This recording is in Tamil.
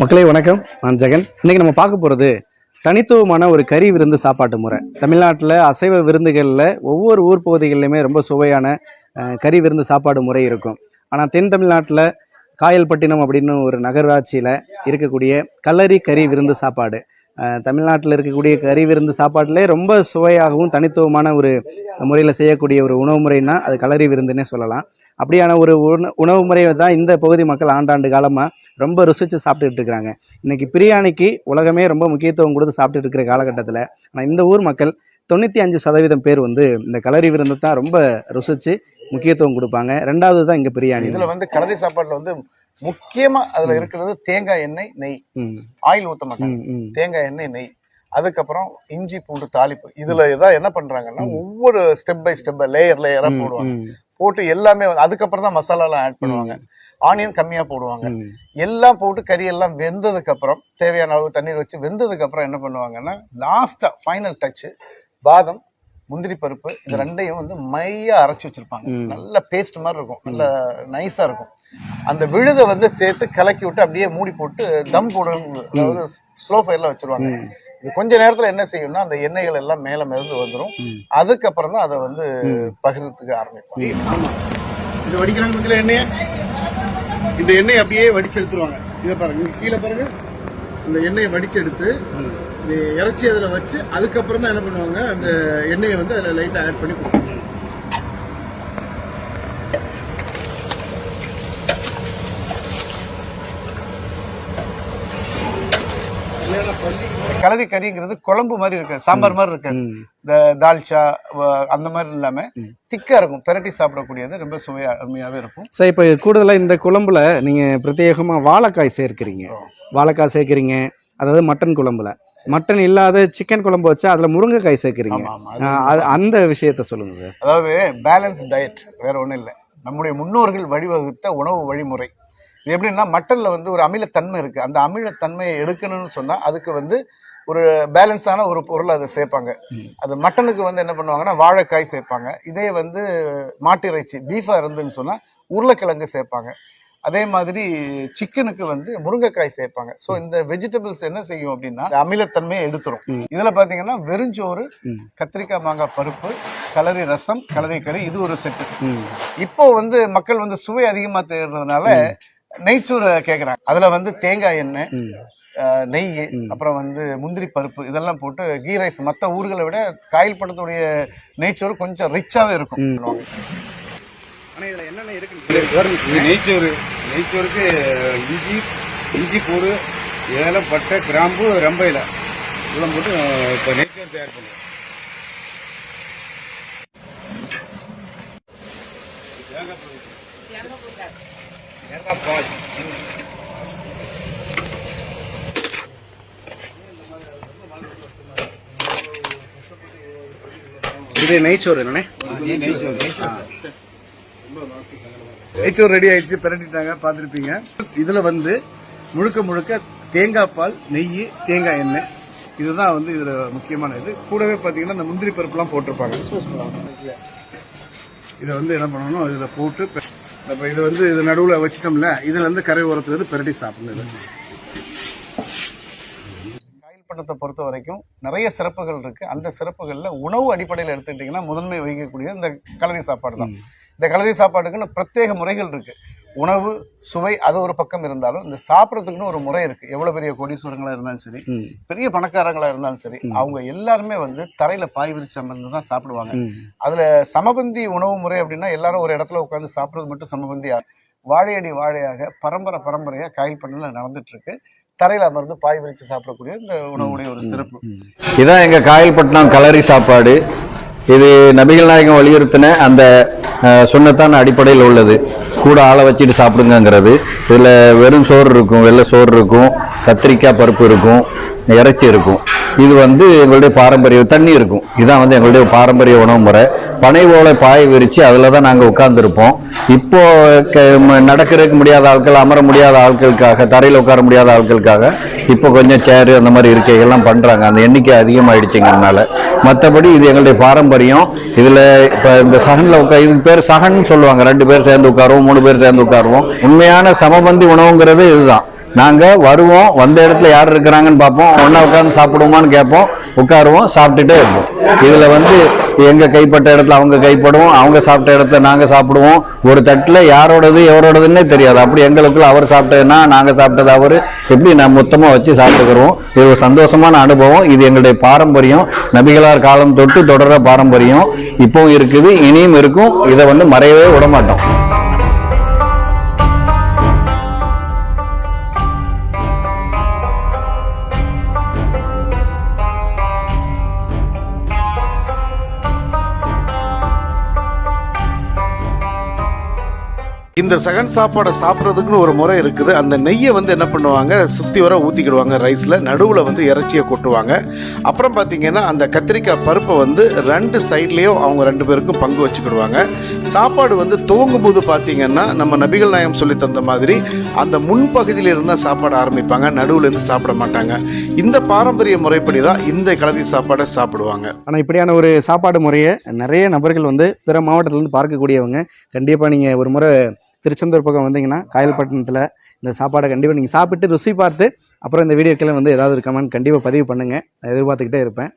மக்களே வணக்கம். நான் ஜெகன். இன்னைக்கு நம்ம பார்க்க போகிறது தனித்துவமான ஒரு கறி விருந்து சாப்பாட்டு முறை. தமிழ்நாட்டில் அசைவ விருந்துகளில் ஒவ்வொரு ஊர் பகுதிகளிலுமே ரொம்ப சுவையான கறி விருந்து சாப்பாடு முறை இருக்கும். ஆனால் தென் தமிழ்நாட்டில் காயல்பட்டினம் அப்படின்னு ஒரு நகராட்சியில் இருக்கக்கூடிய கல்லறி கறி விருந்து சாப்பாடு. தமிழ்நாட்டில் இருக்கக்கூடிய கறி விருந்து சாப்பாட்டிலே ரொம்ப சுவையாகவும் தனித்துவமான ஒரு முறையில் செய்யக்கூடிய ஒரு உணவு முறைன்னா அது கலரி விருந்துன்னே சொல்லலாம். அப்படியான ஒரு உண உணவு முறையை தான் இந்த பகுதி மக்கள் ஆண்டாண்டு காலமாக ரொம்ப ருசித்து சாப்பிட்டுட்டு இருக்கிறாங்க. இன்னைக்கு பிரியாணிக்கு உலகமே ரொம்ப முக்கியத்துவம் கொடுத்து சாப்பிட்டுட்டு இருக்கிற காலகட்டத்தில் ஆனால் இந்த ஊர் மக்கள் தொண்ணூற்றி அஞ்சு சதவீதம் பேர் வந்து இந்த கலரி விருந்து தான் ரொம்ப ருசித்து முக்கியத்துவம் கொடுப்பாங்க. ரெண்டாவது தான் இங்கே பிரியாணி. இதுல வந்து கடலை சாப்பாடுல வந்து முக்கியமா அதுல இருக்கிறது தேங்காய் எண்ணெய் நெய். ம், ஆயில் ஊத்த மாட்டாங்க. தேங்காய் எண்ணெய் நெய். அதுக்கப்புறம் இஞ்சி பூண்டு தாளிப்பு. இதுல இதான் என்ன பண்றாங்கன்னா ஒவ்வொரு ஸ்டெப் பை ஸ்டெப் லேயர் லேயரா போடுவாங்க. போட்டு எல்லாமே அதுக்கப்புறம் தான் மசாலா எல்லாம் ஆட் பண்ணுவாங்க. ஆனியன் கம்மியா போடுவாங்க. எல்லாம் போட்டு கறி எல்லாம் வெந்ததுக்கு அப்புறம் தேவையான அளவு தண்ணீர் வச்சு வெந்ததுக்கு அப்புறம் என்ன பண்ணுவாங்கன்னா லாஸ்டா ஃபைனல் டச் பாதம் முந்திரி பருப்பு இது ரெண்டையும் வந்து மையா அரைச்சு வச்சிருப்பாங்க. நல்ல பேஸ்ட் மாதிரி இருக்கும். நல்ல நைஸா இருக்கும். அந்த விழுதை வந்து சேர்த்து கலக்கி விட்டு அப்படியே மூடி போட்டு தம் போடு அதாவது ஸ்லோ ஃபயர்ல வச்சிருவாங்க. இது கொஞ்ச நேரத்துல என்ன செய்யும்னா அந்த எண்ணெய்கள் எல்லாம் மேல மிதந்து வந்துடும். அதுக்கப்புறம் தான் அதை வந்து. பகிர்றதுக்கு ஆரம்பிப்பாங்க. ஆமா. இது வடிக்கிறாங்க எண்ணெயை. இந்த எண்ணெயை அப்படியே வடிச்சு எடுத்துருவாங்க. இதை பாருங்க. கீழே பாருங்க. இந்த எண்ணெயை வடிச்சு எடுத்து இந்த இறைச்சி அதில் வச்சு அதுக்கப்புறம் தான் என்ன பண்ணுவாங்க? அந்த எண்ணெயை வந்து அதில் லைட்டாக ஆட் பண்ணி கொடுப்பாங்க. கலரி கறிங்கிறது குழம்பு மாதிரி இருக்கு சாம்பார் மாதிரி இருக்கு. இந்த தால்ச்சா அந்த மாதிரி இல்லாம. திக்கா இருக்கும் பெரட்டி சாப்பிடக்கூடியது ரொம்ப சுவையா அருமையாவே இருக்கும். சரி இப்போ கூடுதலாக இந்த குழம்புல நீங்கள் பிரத்யேகமாக வாழைக்காய் சேர்க்குறீங்க. வாழைக்காய் சேர்க்குறீங்க அதாவது மட்டன் குழம்புல. மட்டன் இல்லாத சிக்கன் குழம்பு வச்சா அதில் முருங்கைக்காய் சேர்க்குறீங்க. அந்த விஷயத்த சொல்லுங்க சார். அதாவது பேலன்ஸ் டயட் வேற ஒண்ணும் இல்லை. நம்முடைய முன்னோர்கள் வழிவகுத்த உணவு வழிமுறை. இது எப்படின்னா மட்டன்ல வந்து ஒரு அமிலத்தன்மை இருக்கு. அந்த அமிலத்தன்மையை எடுக்கணும்னு சொன்னா அதுக்கு வந்து ஒரு பேலன்ஸான ஒரு பொருள் அதை சேர்ப்பாங்க. அது மட்டனுக்கு வந்து என்ன பண்ணுவாங்கன்னா வாழைக்காய் சேர்ப்பாங்க. இதே வந்து மாட்டு இறைச்சி பீஃபா இருந்துன்னு சொன்னா உருளைக்கிழங்கு சேர்ப்பாங்க. அதே மாதிரி சிக்கனுக்கு வந்து முருங்கைக்காய் சேர்ப்பாங்க. ஸோ இந்த வெஜிடபிள்ஸ் என்ன செய்யும் அப்படின்னா அமிலத்தன்மையை எடுத்துரும். இதுல பாத்தீங்கன்னா வெறுஞ்சோறு. கத்திரிக்காய் மாங்காய் பருப்பு கலரி ரசம் கலரி கறி இது ஒரு செட்டு இப்போ வந்து மக்கள் வந்து சுவை அதிகமா தேடுறதுனால நெய்ச்சோறு கேக்குறாங்க. அதுல வந்து தேங்காய் எண்ணெய் நெய். அப்புறம் வந்து முந்திரி பருப்பு இதெல்லாம் போட்டு கீ ரைஸ் மற்ற ஊர்களை விட காயில் படத்துடைய நெய்ச்சோறு கொஞ்சம் ரிச்சாவே இருக்கும். ம். சொல்லுவாங்க. இது நெய்ச்சோறு நெய்ச்சோறுக்கு இஞ்சி இஞ்சி பூடு ஏலம் பட்டை கிராம்பு ரொம்ப இலை. இதெல்லாம் போட்டு இப்போ நெய்ச்சோறு தயார் பண்ணுவோம் தேங்காய் பால் இது நெய்ச்சோறு என்னண்ணே? நெய்ச்சோறு. ரெடி ஆயிடுச்சு பிரட்டிட்டாங்க பார்த்துருப்பீங்க. இதுல வந்து முழுக்க முழுக்க தேங்காய் பால் நெய் தேங்காய் எண்ணெய். இதுதான் வந்து இதுல முக்கியமான இது. கூடவே பாத்தீங்கன்னா இந்த முந்திரி பருப்புலாம் போட்டிருப்பாங்க. இதை வந்து என்ன பண்ணணும்? இதுல போட்டு இப்ப இது வந்து இது நடுவுல வச்சிட்டோம்ல இதுல இருந்து கரை ஓரத்துல இருந்து பிரட்டி சாப்பிடணும் இது. காயல் பட்டத்தை பொறுத்த வரைக்கும் நிறைய சிறப்புகள் இருக்கு. அந்த சிறப்புகள்ல உணவு அடிப்படையில் எடுத்துக்கிட்டிங்கன்னா முதன்மை வகிக்கக்கூடிய இந்த கலரி சாப்பாடு தான் இந்த கலரி சாப்பாட்டுக்குன்னு பிரத்யேக முறைகள் இருக்கு. உணவு சுவை அது ஒரு பக்கம் இருந்தாலும் இந்த சாப்பிட்றதுக்குன்னு ஒரு முறை இருக்கு. எவ்வளவு பெரிய கோடீஸ்வரங்களா இருந்தாலும் சரி பெரிய பணக்காரங்களா இருந்தாலும் சரி அவங்க எல்லாருமே வந்து தரையில பாய் விரிச்சு அமர்ந்து தான் சாப்பிடுவாங்க. அதுல சமபந்தி உணவு முறை அப்படின்னா எல்லாரும் ஒரு இடத்துல உட்காந்து சாப்பிடுறது மட்டும் சமபந்தி வாழையடி வாழையாக பரம்பரை பரம்பரையா காயில் பண்ணல நடந்துட்டு இருக்கு. தரையில அமர்ந்து பாய் விரிச்சு சாப்பிடக்கூடிய இந்த உணவுடைய ஒரு சிறப்பு. இதான் எங்க காயல்பட்டினம் கலரி சாப்பாடு. இது நபிகள் நாயகம் வலியுறுத்தின அந்த சுண்ணத்தான அடிப்படையில் உள்ளது. கூட ஆளை வச்சுட்டு சாப்பிடுங்கங்கிறது. இதில் வெறும் சோறு இருக்கும் வெள்ளை சோறு இருக்கும் கத்திரிக்காய் பருப்பு இருக்கும் இறைச்சி இருக்கும். இது வந்து எங்களுடைய பாரம்பரிய தண்ணி இருக்கும். இதுதான் வந்து எங்களுடைய பாரம்பரிய உணவு முறை. பனை ஓலை பாய விரித்து அதில் தான் நாங்கள் உட்காந்துருப்போம் இப்போ நடக்கிறதுக்கு முடியாத ஆட்கள் அமர முடியாத ஆட்களுக்காக தரையில் உட்கார முடியாத ஆட்களுக்காக இப்போ கொஞ்சம் சேரு அந்த மாதிரி இருக்கைகள்லாம் பண்ணுறாங்க அந்த எண்ணிக்கை அதிகமாயிடுச்சுங்கிறதுனால. மற்றபடி இது எங்களுடைய பாரம்பரியம். இதில் இப்போ இந்த சகனில் உட்கா இதுக்கு பேர் சகன் சொல்லுவாங்க. ரெண்டு பேர் சேர்ந்து உட்காருவோம் மூணு பேர் சேர்ந்து உட்காருவோம். உண்மையான சமபந்தி உணவுங்கிறது இதுதான். நாங்கள் வருவோம் வந்த இடத்துல யார் இருக்கிறாங்கன்னு பார்ப்போம். ஒன்றா உட்காந்து சாப்பிடுவோமான்னு கேட்போம். உட்காருவோம் சாப்பிட்டுட்டே இருப்போம். இதில் வந்து எங்கள் கைப்பட்ட இடத்துல அவங்க கைப்படுவோம் அவங்க சாப்பிட்ட இடத்துல நாங்கள் சாப்பிடுவோம். ஒரு தட்டில் யாரோடது எவரோடதுன்னே தெரியாது. அப்படி எங்களுக்குள்ள அவர் சாப்பிட்டதுன்னா நாங்கள் சாப்பிட்டது அவர். எப்படி நான் மொத்தமாக வச்சு சாப்பிட்டுக்கிறோம்? இது ஒரு சந்தோஷமான அனுபவம். இது எங்களுடைய பாரம்பரியம். நபிகளார் காலம் தொட்டு தொடர பாரம்பரியம். இப்போவும் இருக்குது இனியும் இருக்கும். இதை வந்து மறையவே விட மாட்டோம் இந்த சகன் சாப்பாடை சாப்பிட்றதுக்குன்னு ஒரு முறை இருக்குது. அந்த நெய்யை வந்து என்ன பண்ணுவாங்க? சுற்றி வர ஊற்றிக்கிடுவாங்க ரைஸில் நடுவில் வந்து இறைச்சியை கொட்டுவாங்க. அப்புறம் பார்த்தீங்கன்னா அந்த கத்திரிக்காய் பருப்பை வந்து ரெண்டு சைட்லேயும் அவங்க ரெண்டு பேருக்கும் பங்கு வச்சுக்கிடுவாங்க. சாப்பாடு வந்து துவங்கும் போது பார்த்திங்கன்னா நம்ம நபிகள் நாயம் சொல்லி தந்த மாதிரி அந்த முன்பகுதியிலிருந்து தான் சாப்பாடு ஆரம்பிப்பாங்க. நடுவுலேருந்து சாப்பிட மாட்டாங்க. இந்த பாரம்பரிய முறைப்படி தான் இந்த கலரி சாப்பாடை சாப்பிடுவாங்க. ஆனால் இப்படியான ஒரு சாப்பாடு முறையை நிறைய நபர்கள் வந்து பிற மாவட்டத்திலேருந்து பார்க்கக்கூடியவங்க கண்டிப்பாக நீங்கள் ஒரு முறை திருச்செந்தூர் பக்கம் வந்தீங்கன்னா காயல்பட்டினத்தில் இந்த சாப்பாடை கண்டிப்பாக நீங்கள் சாப்பிட்டு ருசி பார்த்து அப்புறம் இந்த வீடியோ வீடியோக்கெல்லாம் வந்து ஏதாவது ஒரு கமெண்ட் கண்டிப்பாக பதிவு பண்ணுங்கள் நான் எதிர்பார்த்துக்கிட்டே இருப்பேன்